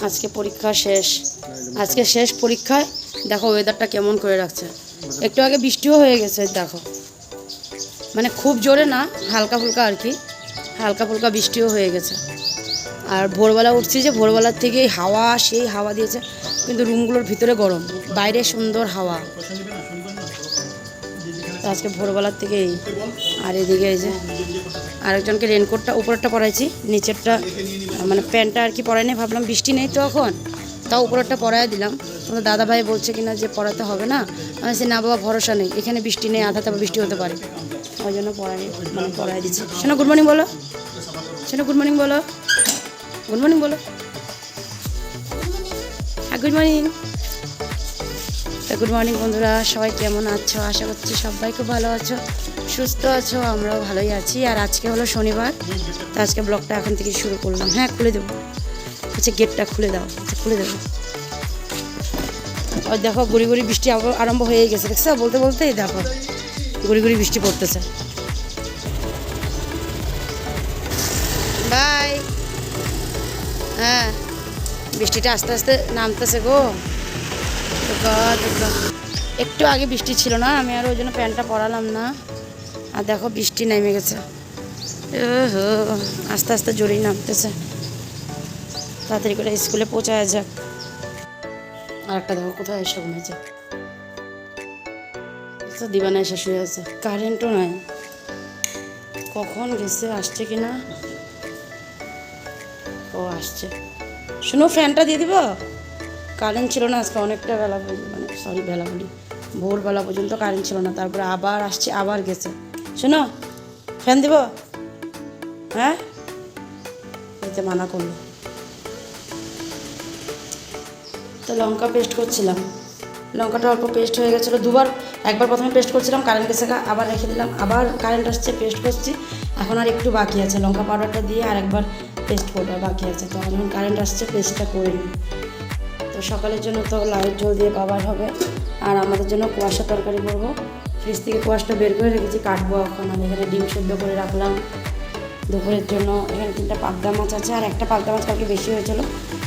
আজকে পরীক্ষা শেষ। আজকে শেষ পরীক্ষায় দেখো ওয়েদারটা কেমন করে রাখছে। একটু আগে বৃষ্টিও হয়ে গেছে, দেখো। মানে খুব জোরে না, হালকা ফুলকা আর কি। হালকা ফুলকা বৃষ্টিও হয়ে গেছে। আর ভোরবেলা উঠছি যে, ভোরবেলার থেকেই হাওয়া, সেই হাওয়া দিয়েছে। কিন্তু রুমগুলোর ভিতরে গরম। বাইরে সুন্দর হাওয়া। আজকে ভোরবেলার থেকেই। আর এদিকে এই যে আরেকজনকে রেনকোটটা উপরেরটা পরাইছি নিচেরটা মানে প্যান্টটা আর কি পরাই নেই ভাবলাম বৃষ্টি নেই তো এখন তাও উপরেরটা পরাই দিলাম। তোমাদের দাদা ভাই বলছে কিনা যে পড়াতে হবে না আমি বলছি, না বাবা ভরসা নেই এখানে বৃষ্টি নেই আধা তারপর বৃষ্টি হতে পারে। ওই জন্য পড়াই মানে পড়াই দিচ্ছি। শোনো গুড মর্নিং বলো। শোনো গুড মর্নিং বলো। গুড মর্নিং বলো। হ্যাঁ গুড মর্নিং গুড মর্নিং বন্ধুরা সবাই কেমন আছো? আশা করছি সবাই খুব ভালো আছো। সুস্থ আছো, আমরাও ভালোই আছি। আর আজকে হলো শনিবার, তো আজকে ব্লগটা এখন থেকে শুরু করলাম। হ্যাঁ খুলে দেবো। আচ্ছা গেটটা খুলে দাও। আচ্ছা খুলে দেবো। ওই দেখো, গুড়ি গুড়ি বৃষ্টি আরম্ভ হয়ে গেছে। দেখছ? বলতে বলতেই দেখো, গুড়ি গুড়ি বৃষ্টি পড়তেছে। বাই। হ্যাঁ বৃষ্টিটা আস্তে আস্তে নামতেছে গো। একটু আগে বৃষ্টি ছিল না, আমি আর ওই জন্য প্যান্টটা পরালাম না। আর দেখো বৃষ্টি নেমে গেছে। আস্তে আস্তে জোরেই নামতেছে। তাড়াতাড়ি করে স্কুলে পৌঁছায় যাক। আর একটা দেখো কোথায় এসে ঘুমিয়েছে। তো দিবানা এসে শুয়ে আছে। কারেন্টও নাই। কখন গেছে, আসছে কি না ও আসছে। শুনো, ফ্যানটা দিয়ে দিব? কারেন্ট ছিল না আজকে অনেকটা বেলা মানে সরি বেলা বলি, ভোরবেলা পর্যন্ত কারেন্ট ছিল না। তারপরে আবার আসছে, আবার গেছে। শোনো, ফ্যান দিব? হ্যাঁ? এতে মানা করল। তো লঙ্কা পেস্ট করছিলাম। লঙ্কাটা অল্প পেস্ট হয়ে গেছিল। দুবার, একবার প্রথমে পেস্ট করছিলাম কারেন্ট গেছে আবার রেখে দিলাম। আবার কারেন্ট আসছে পেস্ট করছি। এখন আর একটু বাকি আছে। লঙ্কা পাউডারটা দিয়ে আর একবার পেস্ট করব বাকি আছে। তো এখন কারেন্ট আসছে পেস্টটা করে নিই। তো সকালের জন্য তো লাইট জল দিয়ে বাবার হবে। আর আমাদের জন্য কুয়াশা তরকারি করব। ফ্রিজ থেকে কুয়াশটা বের করে রেখেছি, কাটবো এখন। আমি এখানে ডিম সেদ্ধ করে রাখলাম। দুপুরের জন্য এখানে তিনটা পাবদা মাছ আছে, আর একটা পাবদা মাছ কালকে বেশি হয়েছিল।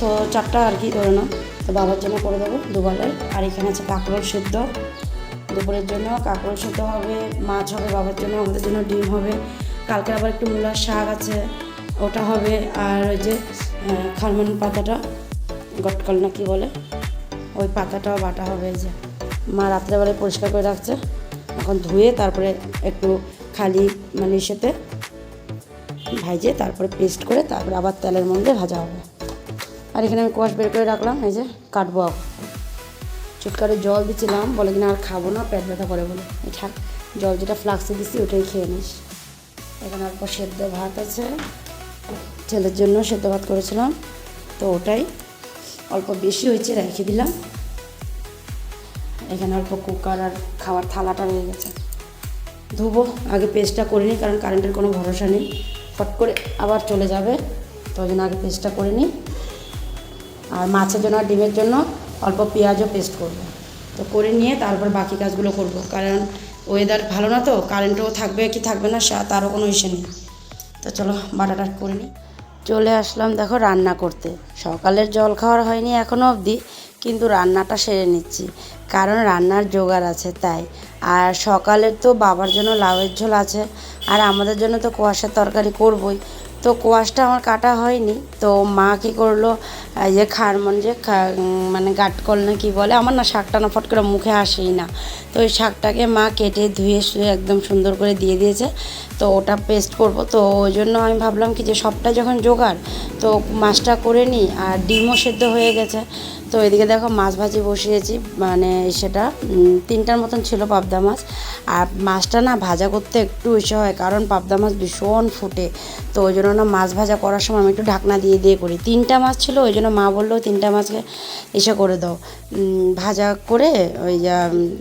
তো চারটা আর কি ধরে নাও। তো বাবার জন্য করে দেবো দুবেলায়। আর এখানে আছে কাঁকরোল সেদ্ধ। দুপুরের জন্য কাঁকরোল সেদ্ধ হবে, মাছ হবে, বাবার জন্য, আমাদের জন্য ডিম হবে। কালকে আবার একটু মূলার শাক আছে, ওটা হবে। আর ওই যে খারমান পাতাটা, গটকল না কি বলে? ওই পাতাটাও বাটা হবে যে। মা রাত্রেবেলায় পরিষ্কার করে রাখছে। এখন ধুয়ে তারপরে একটু খালি মানে ইসেতে ভাজে তারপরে পেস্ট করে তারপরে আবার তেলের মধ্যে ভাজা হবে। আর এখানে আমি কোয়াশ বের করে রাখলাম, এই যে কাটবো। চুটকারে জল দিচ্ছিলাম বলে কিনা আর খাব না, পেট ব্যথা করে বলে। থাক, জল যেটা ফ্লাক্সে দিচ্ছি ওটাই খেয়ে নিস। এখানে অল্প সেদ্ধ ভাত আছে। ছেলের জন্য সেদ্ধ ভাত করেছিলাম, তো ওটাই। অল্প বেশি হয়েছে, রেখে দিলাম। এখানে অল্প কুকার আর খাওয়ার থালাটা রয়ে গেছে। ধুবো, আগে পেস্টটা করে নিই, কারণ কারেন্টের কোনো ভরসা নেই। ফট করে আবার চলে যাবে, তো ওই জন্য আগে পেস্টটা করে নিই। আর মাছের জন্য আর ডিমের জন্য অল্প পেঁয়াজও পেস্ট করব। তো করে নিয়ে তারপর বাকি কাজগুলো করব, কারণ ওয়েদার ভালো না তো কারেন্টও থাকবে কি থাকবে না সে- তারও কোনো ইসে নেই। তো চলো বাটাটা করে নিই। চলে আসলাম দেখো রান্না করতে। সকালের জল খাওয়ার হয়নি এখনও অবধি। কিন্তু রান্নাটা সেরে নিচ্ছি। কারণ রান্নার জোগাড় আছে তাই। আর সকালের তো বাবার জন্য লাউয়ের ঝোল আছে। আর আমাদের জন্য তো কুয়াশার তরকারি করবই। তো কোয়াশটা আমার কাটা হয়নি। তো মা কী করল? এই যে খারমন যে মানে গাটকল না কি বলে, আমার না শাকটা না ফট করে মুখে আসেই না। তো ওই শাকটাকে মা কেটে ধুয়ে শুয়ে একদম সুন্দর করে দিয়ে দিয়েছে। তো ওটা পেস্ট করব। তো ওই জন্য আমি ভাবলাম কি যে সবটা যখন জোগাড়, তো মাছটা করে নিই আর ডিমও সেদ্ধ হয়ে গেছে। তো এদিকে দেখো মাছ ভাজি বসিয়েছি মানে সেটা তিনটার মতন ছিল পাবদা মাছ। আর মাছটা না ভাজা করতে একটু ইসে হয়, কারণ পাবদা মাছ ভীষণ ফুটে। তো ওই জন্য না মাছ ভাজা করার সময় আমি একটু ঢাকনা দিয়ে দিয়ে করি। তিনটা মাছ ছিল, ওই জন্য মা বলল তিনটা মাছকে এসে করে দাও। ভাজা করে ওই যা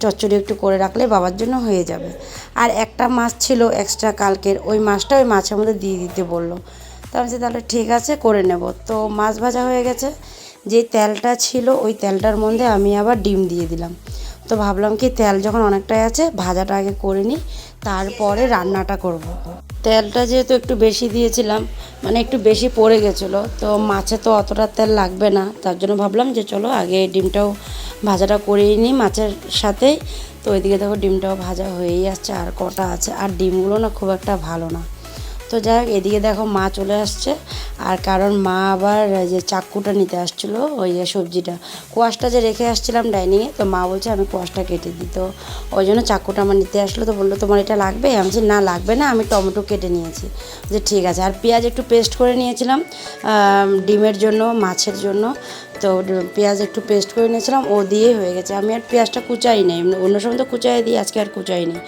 চচ্চড়ি একটু করে রাখলে বাবার জন্য হয়ে যাবে। আর একটা মাছ ছিল এক্সট্রা কালকের ওই মাছটা ওই মাছের মধ্যে দিয়ে দিতে বলল। তো বলছি, তাহলে ঠিক আছে করে নেব। তো মাছ ভাজা হয়ে গেছে। যে তেলটা ছিল ওই তেলটার মধ্যে আমি আবার ডিম দিয়ে দিলাম। তো ভাবলাম কি তেল যখন অনেকটাই আছে ভাজাটা আগে করে নিই তারপরে রান্নাটা করব। তেলটা যেহেতু একটু বেশি দিয়েছিলাম মানে একটু বেশি পড়ে গেছিল, তো মাছে তো অতটা তেল লাগবে না, তার জন্য ভাবলাম যে চলো আগে ডিমটাও ভাজাটা করেই নিই মাছের সাথেই। তো ওইদিকে দেখো ডিমটাও ভাজা হয়েই আসছে, আর কটা আছে, আর ডিমগুলো না খুব একটা ভালো না। তো যাই হোক, এদিকে দেখো মা চলে আসছে। আর কারণ মা আবার যে চাক্কুটা নিতে আসছিল, ওই যে সবজিটা। কোয়াশটা যে রেখে আসছিলাম ডাইনিংয়ে, তো মা বলছে আমি কোয়াশটা কেটে দিই। তো ওই জন্য চাক্কুটা আমার নিতে আসলো, তো বলল, তোমার এটা লাগবে? আমি বলছি, না, লাগবে না, আমি টমেটো কেটে নিয়েছি। যে ঠিক আছে, আর পেঁয়াজ একটু পেস্ট করে নিয়েছিলাম ডিমের জন্য, মাছের জন্য। তো পেঁয়াজ একটু পেস্ট করে নিয়েছিলাম, ও দিয়েই হয়ে গেছে। আমি আর পেঁয়াজটা কুচাই নেই, অন্য সময় তো কুচাই দিই, আজকে আর কুচাই নেই।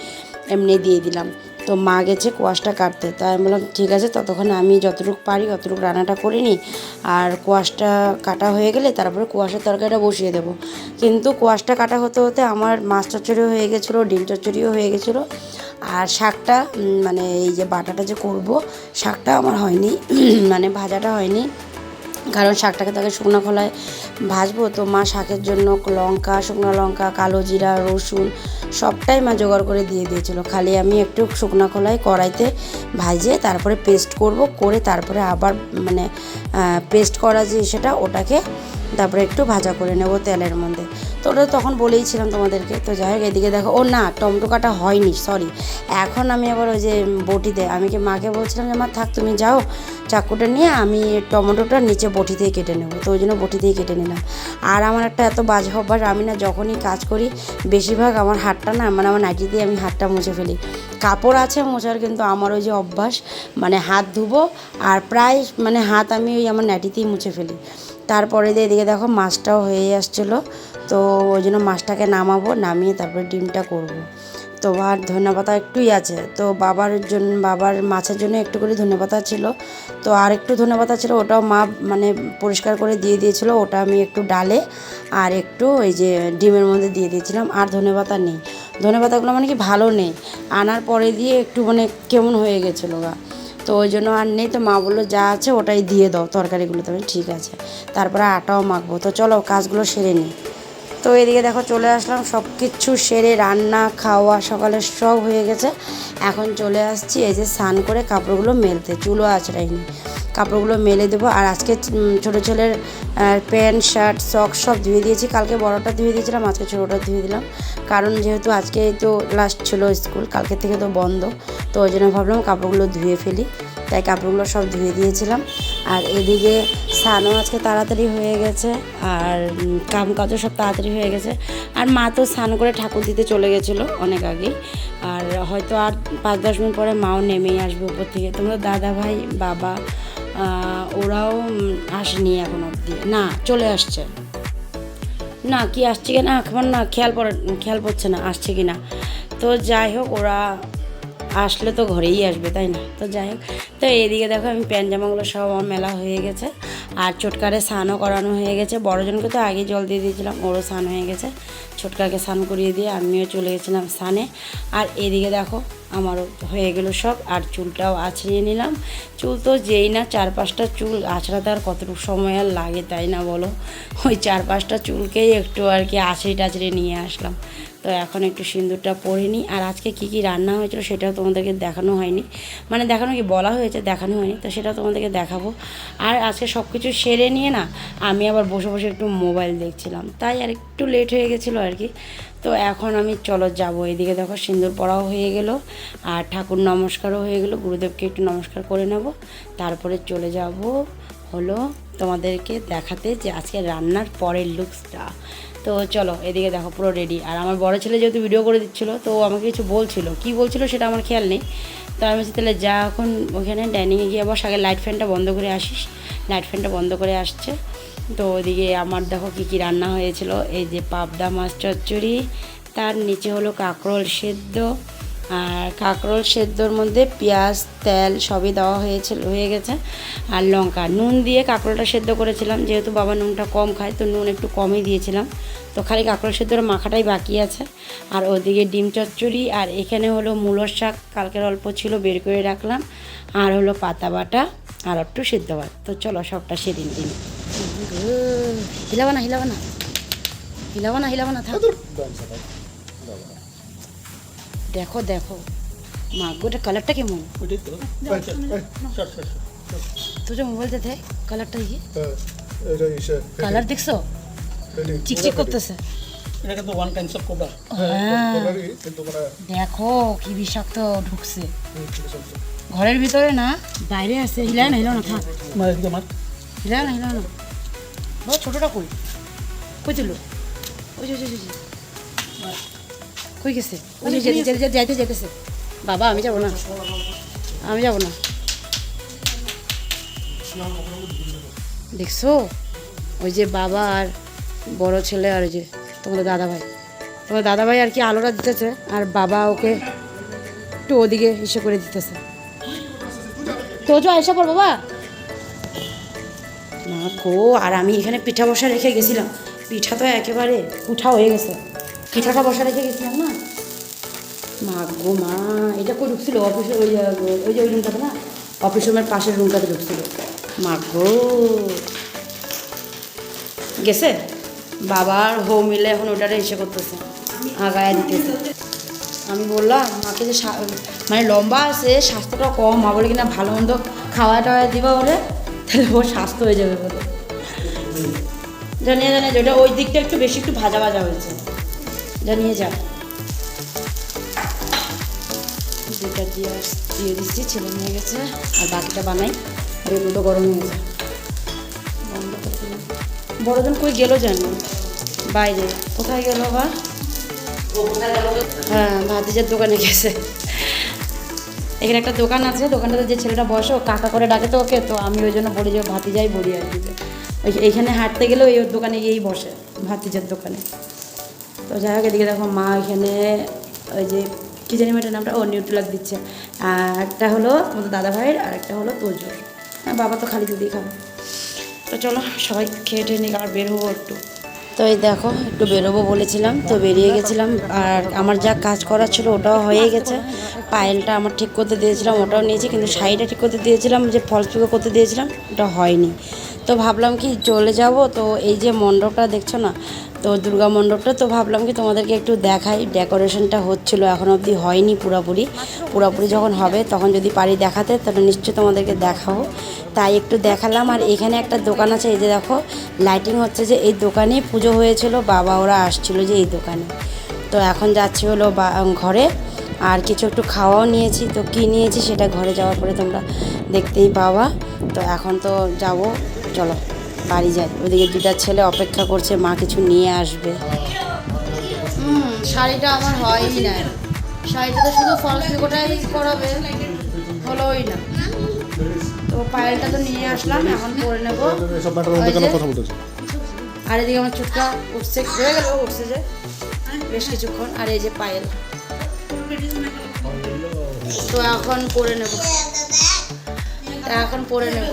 এমনি দিয়ে দিলাম। তো মা গেছে কোয়াশটা কাটতে। তাই আমি বললাম, ঠিক আছে, ততক্ষণ আমি যতটুকু পারি, ততটুকু রান্নাটা করে নিই। আর কোয়াশটা কাটা হয়ে গেলে তারপরে কোয়াশের তরকারিটা বসিয়ে দেবো। কিন্তু কোয়াশটা কাটা হতে হতে আমার মাছ চচ্চড়িও হয়ে গেছিল, ডিম চচ্চড়িও হয়ে গেছিল। আর শাকটা মানে এই যে বাটাটা যে করব, শাকটা আমার হয়নি মানে ভাজাটা হয়নি। কারণ শাকটাকে তাকে শুকনো খোলায় ভাজবো, তো মা শাকের জন্য লঙ্কা, শুকনো লঙ্কা, কালো জিরা, রসুন সবটাই মা জোগাড় করে দিয়ে দিয়েছিল। খালি আমি একটু শুকনো খোলায় কড়াইতে ভাজে তারপরে পেস্ট করব, করে তারপরে আবার মানে পেস্ট করা যে সেটা ওটাকে তারপরে একটু ভাজা করে নেব তেলের মধ্যে। তো ওটা তখন বলেইছিলাম তোমাদেরকে, তো যাই হোক এদিকে দেখো, ও না টমেটো কাটা হয়নি সরি এখন আমি আবার ওই যে বটিতে, আমি কি মাকে বলছিলাম যে, মা, থাক, তুমি যাও, চাকুটা নিয়ে আমি টমেটোটা নিচে বটিতেই কেটে নেব। তো ওই জন্য বটিতেই কেটে নিলাম। আর আমার একটা এত বাজে অভ্যাস, আমি না যখনই কাজ করি, বেশিরভাগ আমার হাতটা না মানে আমার নাইটি দিয়ে আমি হাতটা মুছে ফেলি। কাপড় আছে মোছার, কিন্তু আমার ওই যে অভ্যাস মানে হাত ধুবো, আর প্রায় মানে হাত আমি ওই আমার নাইটিতেই মুছে ফেলি। তারপরে দিয়ে এদিকে দেখো, মাছটাও হয়ে আসছিল। তো ওই জন্য মাছটাকে নামাবো, নামিয়ে তারপরে ডিমটা করব। তো আর ধনে একটুই আছে। তো বাবার জন্য বাবার মাছের জন্য একটু করে ধনে ছিল। তো আর একটু ধনে ছিল, ওটাও মা মানে পরিষ্কার করে দিয়ে দিয়েছিল। ওটা আমি একটু ডালে আর একটু ওই যে ডিমের মধ্যে দিয়ে দিয়েছিলাম। আর ধনে নেই। ধনে পাতাগুলো মানে কি ভালো নেই। আনার পরে দিয়ে একটু মানে কেমন হয়ে গেছিল গা। তো ওই জন্য আর নেই। তো মা বলল, যা আছে ওটাই দিয়ে দাও তরকারিগুলোতে। আমি ঠিক আছে। তারপরে আটাও মাখবো। তো চলো কাজগুলো সেরে নিই। তো এদিকে দেখো চলে আসলাম সব কিছু সেরে রান্না, খাওয়া সকালে সব হয়ে গেছে। এখন চলে আসছি, এই যে স্নান করে কাপড়গুলো মেলতে চুলো আঁচড়াইনি। কাপড়গুলো মেলে দেবো, আর আজকে ছোটো ছেলের প্যান্ট, শার্ট, সক সব ধুয়ে দিয়েছি। কালকে বড়টা ধুয়ে দিয়েছিলাম, আজকে ছোটোটা ধুয়ে দিলাম। কারণ যেহেতু আজকে তো লাস্ট ছিল স্কুল কালকে থেকে তো বন্ধ, তো ওই জন্য ভাবলাম কাপড়গুলো ধুয়ে ফেলি। তাই কাপড়গুলো সব ধুয়ে দিয়েছিলাম। আর এদিকে স্নানও আজকে তাড়াতাড়ি হয়ে গেছে, আর কাম কাজও সব তাড়াতাড়ি হয়ে গেছে। আর মা তো স্নান করে ঠাকুর দিতে চলে গেছিল অনেক আগেই। আর হয়তো আর পাঁচ দশ মিনিট পরে মাও নেমেই আসবে উপর থেকে। তোমরা দাদা ভাই, বাবা ওরাও আসেনি এখন অবধি। না, চলে আসছে। না, কি আসছে কি না, এখন না, খেয়াল পড়ে, খেয়াল পড়ছে না, আসছে কি না। তো যাই হোক, ওরা আসলে তো ঘরেই আসবে, তাই না? তো যাই হোক, তো এদিকে দেখো আমি প্যান্ট জামাগুলো সব আমার মেলা হয়ে গেছে। আর চটকারে স্নানও করানো হয়ে গেছে। বড়জনকে তো আগে জল দিয়ে দিয়েছিলাম, ওরও স্নান হয়ে গেছে। ছোটকাকে স্নান করিয়ে দিয়ে আমিও চলে গেছিলাম স্নানে। আর এদিকে দেখো আমারও হয়ে গেল সব, আর চুলটাও আছড়িয়ে নিলাম। চুল তো যেই না, চার পাঁচটা চুল আছড়াতে আর কতটুকু সময় আর লাগে, তাই না বলো? ওই চার পাঁচটা চুলকেই একটু আর কি আছড়ে টাছড়ে নিয়ে আসলাম। তো এখন একটু সিঁদুরটা পরে নিই। আর আজকে কী কী রান্না হয়েছিল সেটাও তোমাদেরকে দেখানো হয়নি। মানে দেখানো কি বলা হয়েছে দেখানো হয়নি, তো সেটাও তোমাদেরকে দেখাবো। আর আজকে সব কিছু সেরে নিয়ে না আমি আবার বসে বসে একটু মোবাইল দেখছিলাম। তাই আর একটু লেট হয়ে গেছিল আর কি। তো এখন আমি চলো যাব। এদিকে দেখো সিঁদুর পড়াও হয়ে গেল, আর ঠাকুর নমস্কারও হয়ে গেল। গুরুদেবকে একটু নমস্কার করে নেব। তারপরে চলে যাব হলো তোমাদেরকে দেখাতে যে আজকে রান্নার পরের লুকসটা তো চলো, এদিকে দেখো, পুরো রেডি আর আমার বড় ছেলে যেহেতু ভিডিও করে দিচ্ছিল, তো আমাকে কিছু বলছিল। কি বলছিল সেটা আমার খেয়াল নেই। তো আমি বলছি, তাহলে যা এখন ওখানে ডাইনিংয়ে গিয়ে বস, আগে লাইট ফ্যানটা বন্ধ করে আসিস। লাইট ফ্যানটা বন্ধ করে আসছে। তো ওদিকে আমার দেখো কি কি রান্না হয়েছিল। এই যে পাবদা মাছ চচ্চড়ি, তার নিচে হলো কাঁকরোল সেদ্ধ আর কাঁকরোল সেদ্ধর মধ্যে পেঁয়াজ তেল সবই দেওয়া হয়েছিল হয়ে গেছে। আর লঙ্কা নুন দিয়ে কাঁকরোলটা সেদ্ধ করেছিলাম যেহেতু বাবা নুনটা কম খায় তো নুন একটু কমই দিয়েছিলাম। তো খালি কাঁকরোল সেদ্ধর মাখাটাই বাকি আছে। আর ওদিকে ডিম চচ্চড়ি আর এখানে হলো মূলোর শাক কালকের অল্প ছিল বের করে রাখলাম। আর হলো পাতা বাটা আর একটু সেদ্ধ ভাত। তো চলো সবটা সেদিন দিন। হিলাবা না হিলাবা না হিলাবা না হিলাবা না থাক দেখো দেখো। মা গোটা কালারটা কেমন? ওইটাই তো। তোর মোবাইলটা দেখ কালারটা হ্যাঁ ইসে কালার দেখছ? চিকচিক করতেছে। এটা কিন্তু ওয়ান টাইমস অফ হ্যাঁ মানে দেখো কি বিষাক্ত ঢুকছে। ঘরের ভিতরে না বাইরে আছে। হিলায় না হিলাও না থাক। আমার না হিলাও না। ছোটোটা কই? কই তুলো ওই ওই ওই যে। কই গেছে? যাইতে যেতেছে বাবা আমি যাব না। আমি যাব না। দেখছ? ওই যে বাবা আর বড় ছেলে আর ওই যে তোমাদের দাদা ভাই তোমার দাদা ভাই আর কি আলোটা দিতেছে আর বাবা ওকে একটু ওদিকে ইসে করে দিতেছে। তোজো আয়সা পর বাবা। না গো আর আমি এখানে পিঠা বসা রেখে গেছিলাম। পিঠা তো একেবারে উঠা হয়ে গেছে। পিঠাটা বসা রেখে গেছিলাম না? মা গো মা, এটা কই ঢুকছিল? অফিসে ওই ওই যে ওই রুমটাতে না? অফিস রুমের পাশের রুমটাতে ঢুকছিল। মা গো গেছে? বাবার হো মিলে এখন ওটারে এসে করতেছে। আগায় দিতেছে। আমি বললাম, মাকে যে মানে লম্বা আছে, স্বাস্থ্যটা কম, মা বলে কিনা ভালো মন্দ খাওয়া টাওয়া দিবা বলে, তাহলে ওর স্বাস্থ্য হয়ে যাবে বলে। জানিয়ে জানিয়ে যেটা ওই দিকটা একটু বেশি একটু ভাজা ভাজা হয়েছে। জানিয়ে যা। দুটা দিয়ে দিচ্ছি ছেলে নিয়ে গেছে। আর বাকিটা বানাই। আর এগুলো গরম হয়ে হবে। বড়জন কই গেল জানি। বাইরে। কোথায় গেল বা? হ্যাঁ ভাতিজার দোকানে গেছে। এখানে একটা দোকান আছে। দোকানটাতে যে ছেলেটা বসে, ও কাকা করে ডাকে তো ওকে। তো আমি ওই জন্য বলি যে, ভাতিজাই বলি আর কি। ওই এইখানে হাঁটতে গেলেও এই দোকানে গিয়েই বসে, ভাতিজার দোকানে। তো যাই হোক, এদিকে দেখো মা এখানে ওই যে কি জানি মেয়েটার নামটা? ও নিউট্রিলাক দিচ্ছে। আর একটা হলো তোমাদের দাদা ভাইয়ের আর একটা হলো তোজোর। হ্যাঁ বাবা তো খালি দুধই খাবে। তো চলো, সবাই খেয়ে টেয়ে নিয়ে আবার বের হব একটু। তো এই দেখো, একটু বেরোবো বলেছিলাম, তো বেরিয়ে গেছিলাম। আর আমার যা কাজ করার ছিল ওটাও হয়ে গেছে। পায়েলটা আমার ঠিক করতে দিয়েছিলাম, ওটাও নিয়েছি, কিন্তু শাড়িটা ঠিক করতে দিয়েছিলাম, যে ফলস পিকো করতে দিয়েছিলাম, ওটা হয়নি। তো ভাবলাম কি, চলে যাব। তো এই যে মণ্ডপটা দেখছ না তো দুর্গা মণ্ডপটা তো ভাবলাম কি তোমাদেরকে একটু দেখাই। ডেকোরেশনটা হচ্ছিল, এখন অবধি হয়নি পুরোপুরি। পুরোপুরি যখন হবে, তখন যদি পারি দেখাতে, তাহলে নিশ্চয়ই তোমাদেরকে দেখাবো। তাই একটু দেখালাম, আর এখানে একটা দোকান আছে, এই যে দেখো লাইটিং হচ্ছে যে এই দোকানে পুজো হয়েছিল, বাবা ওরা আসছিল যে এই দোকানে। তো এখন যাচ্ছি হলো বা- ঘরে, আর কিছু একটু খাওয়াও নিয়েছি। তো কী নিয়েছি সেটা ঘরে যাওয়ার পরে তোমরা দেখতেই পাওয়া তো এখন তো যাব, চলো। বাড়ি যাই ওদিকে দুটা ছেলে অপেক্ষা করছে মা কিছু নিয়ে আসবে। হুম শাড়িটা আমার হয়ই না। শাড়িটা তো শুধু ফলস পিকোটাই করাবে হলোই না। তো পায়েলটা তো নিয়ে আসলাম এখন পরে নেব। এসব ম্যাটার মধ্যে কেন কথা বলতেছো? আর এদিকে আমার চুটকা উঠছে হয়ে গেল উঠছে যে। বেশ কিছুক্ষণ আর এই যে পায়েল। তো এখন পরে নেব। তা এখন পরে নেব।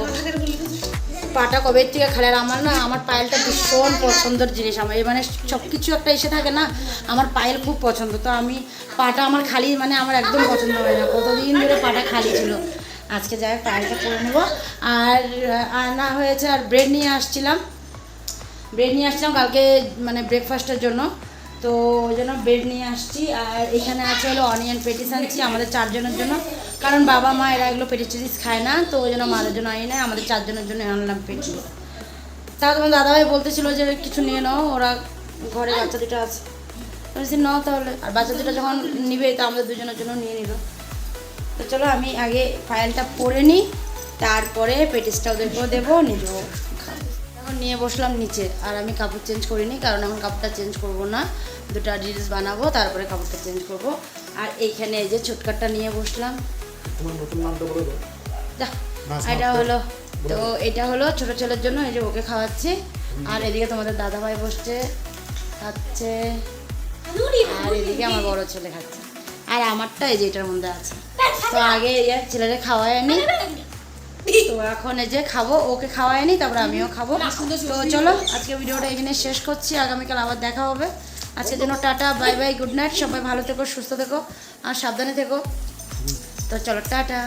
পাটা কবে থেকে খেলে আর আমার না, আমার পায়েলটা ভীষণ পছন্দের জিনিস। আমার মানে সব কিছু একটা এসে থাকে না, আমার পায়েল খুব পছন্দ। তো আমি পাটা আমার খালি মানে আমার একদম পছন্দ হয় না। কতদিন ধরে পাটা খালি ছিল। আজকে যাই পায়েলটা করে নেব। আর আনা হয়েছে, আর ব্রেড নিয়ে আসছিলাম। ব্রেড নিয়ে আসছিলাম কালকে মানে ব্রেকফাস্টের জন্য। তো ওই জন্য ব্রেড নিয়ে আসছি। আর এখানে আছে হলো অনিয়ন পেটিস আনছি আমাদের চারজনের জন্য। কারণ বাবা, মা এরা এগুলো পেটিস টেটিস খায় না, তো ওই জন্য মাদের জন্য আনি না আমাদের চারজনের জন্য আনলাম পেটিস তা তোমার দাদাভাই বলতেছিল যে কিছু নিয়ে নাও, ওরা ঘরে বাচ্চা দুটো আছে। বলছি, নাও তাহলে। আর বাচ্চা দুটো যখন নিবে, তো আমাদের দুজনের জন্য নিয়ে নিল। তো চলো আমি আগে ফাইলটা পরে নিই, তারপরে পেটিসটা ওদেরকেও দেবো, নিজেও এখন নিয়ে বসলাম নিচে। আর আমি কাপড় চেঞ্জ করিনি কারণ এখন কাপড়টা চেঞ্জ করব না। দুটো রিলস বানাবো তারপরে কাপড়টা চেঞ্জ করব। আর এইখানে এই যে ছোটকাটটা নিয়ে বসলাম। এটা হলো তো এটা হলো ছোট ছেলের জন্য এই যে ওকে খাওয়াচ্ছি। আর এদিকে তোমাদের দাদা ভাই বসছে খাচ্ছে। আর এদিকে আমার বড় ছেলে খাচ্ছে। আর আমারটা এই যে এটার মধ্যে আছে। তো আগে ইয়ার ছেলেরে খাওয়াই আনি তো এখন এই যে খাব ওকে খাওয়াই নি তারপরে আমিও খাব। তো চলো আজকে ভিডিওটা এখানে শেষ করছি আগামীকাল আবার দেখা হবে। আজকের জন্য tata bye bye good night সবাই ভালো থেকো সুস্থ থেকো আর সাবধানে থেকো। তো চলো টাটা।